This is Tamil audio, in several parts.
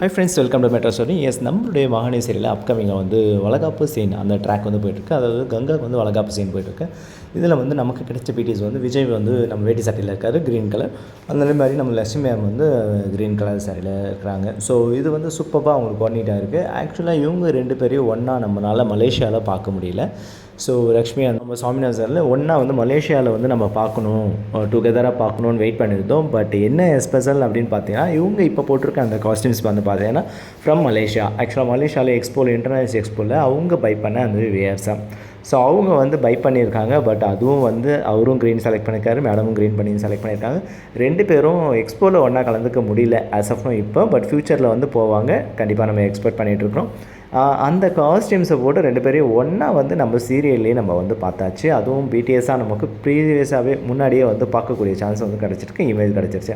Hi friends welcome to metro story yes நம்மளுடைய மகானி சீரியலில் அப்கமிங்காக வந்து வளகாப்பு சீன் அந்த ட்ராக் வந்து போயிட்டுருக்கு. அதாவது கங்காவுக்கு வந்து வளகாப்பு சீன் போயிட்டுருக்கு. இதில் வந்து நமக்கு கிடைச்ச பீட்டிஸ் வந்து விஜய் வந்து நம்ம வேட்டி சட்டையில் இருக்கார் க்ரீன் கலர் அந்த மாதிரி நம்ம லட்சுமி மேம் வந்து க்ரீன் கலர் சாரியில் இருக்கிறாங்க ஸோ இது வந்து சூப்பராக அவங்களுக்கு பண்ணிட்டாக இருக்குது ஆக்சுவலாக இவங்க ரெண்டு பேரையும் ஒன்றா நம்மளால் மலேசியாவில் பார்க்க முடியல. ஸோ லக்ஷ்மி நம்ம சாமிநாத் சாரில் ஒன்றா வந்து மலேசியாவில் வந்து நம்ம பார்க்கணும் டுகெதராக பார்க்கணுன்னு வெயிட் பண்ணியிருந்தோம். பட் என்ன ஸ்பெஷல் அப்படின்னு பார்த்தீங்கன்னா இவங்க இப்போ போட்டிருக்க அந்த காஸ்டியூம்ஸ் வந்து பார்த்தீங்கன்னா ஃப்ரம் மலேசியா. ஆக்சுவலாக மலேசியாவில் எக்ஸ்போவில் இன்டர்நேஷனல் எக்ஸ்போவில் அவங்க பை பண்ண அந்த வியர்ஸ் ஸோ அவங்க வந்து பை பண்ணியிருக்காங்க. பட் அதுவும் வந்து அவரும் க்ரீன் செலக்ட் பண்ணியிருக்காரு மேடமும் க்ரீன் பண்ணி செலக்ட் பண்ணியிருக்காங்க. ரெண்டு பேரும் எக்ஸ்போவில் ஒன்றா கலந்துக்க முடியல ஆஸ் ஆஃப் இப்போ. பட் ஃப்யூச்சரில் வந்து போவாங்க. கண்டிப்பாக நம்ம எக்ஸ்பெக்ட் பண்ணிகிட்ருக்கோம் அந்த காஸ்டியூம்ஸை போட்டு ரெண்டு பேரையும் ஒன்றா வந்து நம்ம சீரியல்லே நம்ம வந்து பார்த்தாச்சு. அதுவும் பிடிஎஸ்ஸாக நமக்கு ப்ரீவியஸாகவே முன்னாடியே வந்து பார்க்கக்கூடிய சான்ஸ் வந்து கிடச்சிருக்கு இமேஜ் கிடச்சிருச்சு.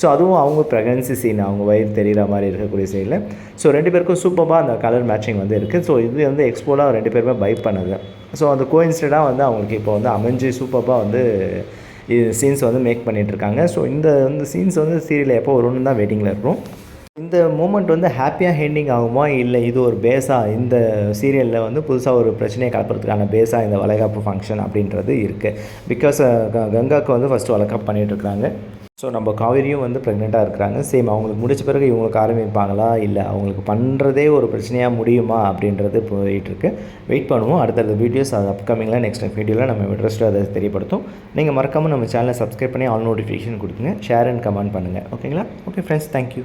ஸோ அதுவும் அவங்க ப்ரெக்னன்சி சீன் அவங்க வயிறு தெரிகிற மாதிரி இருக்கக்கூடிய சீனில் ஸோ ரெண்டு பேருக்கும் சூப்பராக அந்த கலர் மேட்சிங் வந்து இருக்குது ஸோ இது வந்து எக்ஸ்போலாக ரெண்டு பேருமே பை பண்ணுது. ஸோ அந்த கோயின்ஸ்டடாக வந்து அவங்களுக்கு இப்போ வந்து அமைஞ்சு சூப்பராக வந்து இது சீன்ஸ் வந்து மேக் பண்ணிகிட்ருக்காங்க ஸோ இந்த வந்து சீன்ஸ் வந்து சீரியலில் எப்போ வரும்னு தான் வெயிட்டிங்கில் இருக்கும். இந்த மூமெண்ட் வந்து ஹாப்பியாக ஹெண்டிங் ஆகுமா? இல்லை இது ஒரு பேஸாக இந்த சீரியலில் வந்து புதுசாக ஒரு பிரச்சனையை கலப்புறதுக்கான பேஸாக இந்த வளைகாப்பு ஃபங்க்ஷன் அப்படின்றது இருக்குது பிகாஸ் கங்காவுக்கு வந்து ஃபஸ்ட்டு வளர்க்கப் பண்ணிகிட்ருக்காங்க ஸோ நம்ம காவேரியும் வந்து ப்ரெக்னெண்ட்டாக இருக்கிறாங்க. சேம் அவங்களுக்கு முடிச்ச பிறகு இவங்களுக்கு ஆரம்பிப்பாங்களா? இல்லை அவங்களுக்கு பண்ணுறதே ஒரு பிரச்சனையாக முடியுமா? அப்படின்றது போயிட்டுருக்கு. வெயிட் பண்ணுவோம். அடுத்தடுத்த வீடியோஸ் அது அப்கமிங்கில் நெக்ஸ்ட் வீடியோவில் நம்ம இன்ட்ரெஸ்ட்டாக அதை தெரியப்படுத்தும். நீங்கள் மறக்காமல் நம்ம சேனலை சப்ஸ்கிரைப் பண்ணி ஆல் நோட்டிஃபிகேஷன் கொடுத்துங்க. ஷேர் அண்ட் கமெண்ட் பண்ணுங்கள் ஓகேங்களா ஓகே ஃப்ரெண்ட்ஸ் தேங்க்யூ